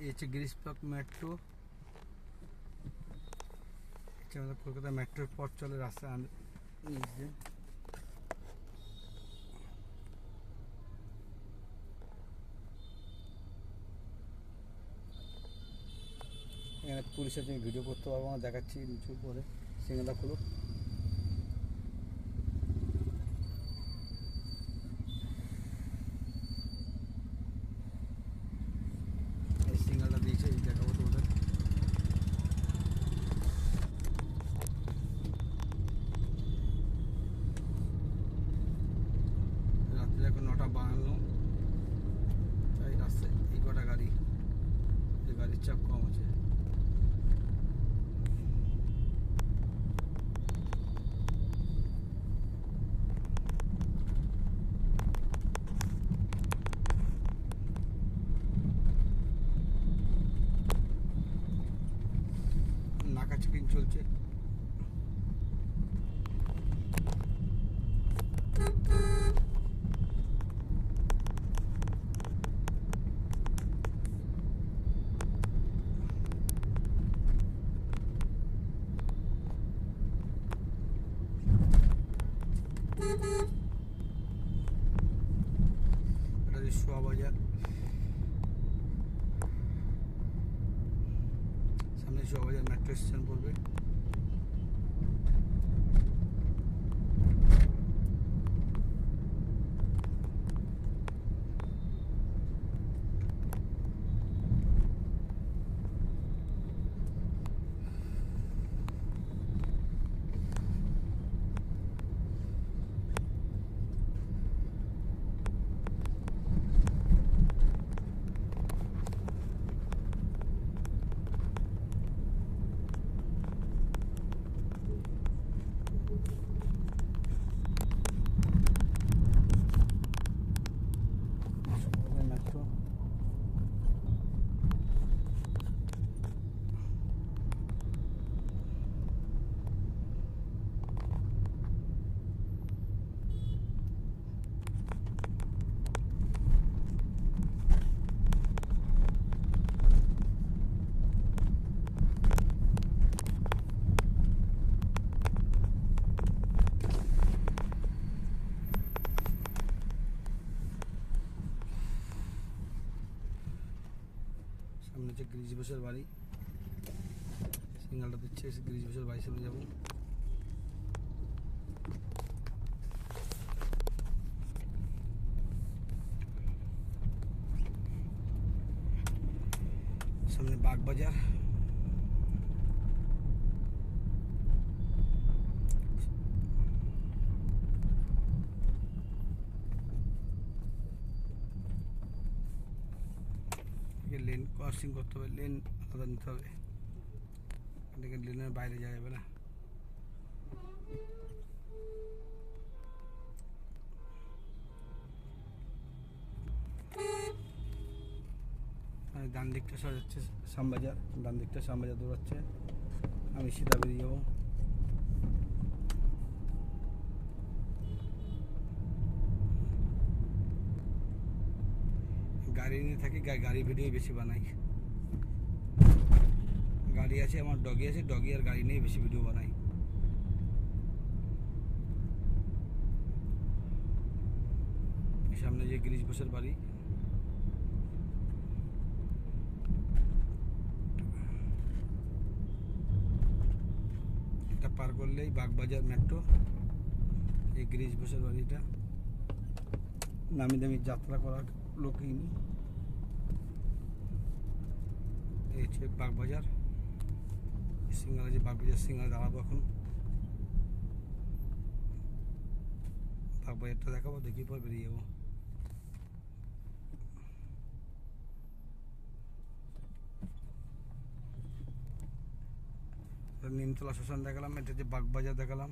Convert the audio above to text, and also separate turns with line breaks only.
এই হচ্ছে park metro. হচ্ছে আমাদের কলকাতা মেট্রোর পথ চলে রাস্তা এখানে পুলিশের জন্য ভিডিও করতে পারব না, দেখাচ্ছি নিচু পরে সিঙ্গেলা খুলো এই সিঙ্গেলটা দিয়েছে এই দেখাবো তোমাদের রাত্রে এখন নটা বাহান্ন তাই রাস্তায় এই কটা গাড়ি এই গাড়ির চাপ কম আছে। নাকা চেকিং চলছে। এটা হচ্ছে শোয়া বাজার সামনে শোয়া বাজার মেট্রো স্টেশন পড়বে মেট্রো সামনে হচ্ছে গ্রিজ বসের বাড়ি। সিঙ্গালটা দিচ্ছে গ্রিজ বসের বাড়ি সামনে যাব। সামনে বাগবাজার। একে লেন ক্রসিং করতে হবে লেন আলাদা নিতে হবে। এটাকে লেনের বাইরে যাওয়া যাবে না। ডান দিকটা সরে যাচ্ছে শ্যামবাজার, ডান দিকটা শ্যামবাজার দৌড়াচ্ছে। আমি সিধা বেরিয়ে যাব। গাড়ি নিয়ে থাকি গাড়ি ভিডিও বেশি বানাই। গাড়ি আছে, আমার ডগি আছে ডগি আর গাড়ি নিয়ে বেশি ভিডিও বানাই। সামনে যে গিরিশ বসের বাড়ি। এটা পার করলেই বাগবাজার মেট্রো এই গিরিশ বসের বাড়িটা। নামি দামি যাত্রা করার লোকই এই হচ্ছে বাগবাজার সিঙ্গারা যে বাগবাজার সিঙ্গারা দাঁড়াবো এখন। বাগবাজারটা দেখাবো, দেখি পর বেরিয়ে যাব। নিমতলা শ্মশান দেখালাম, এটা যে বাগবাজার দেখালাম।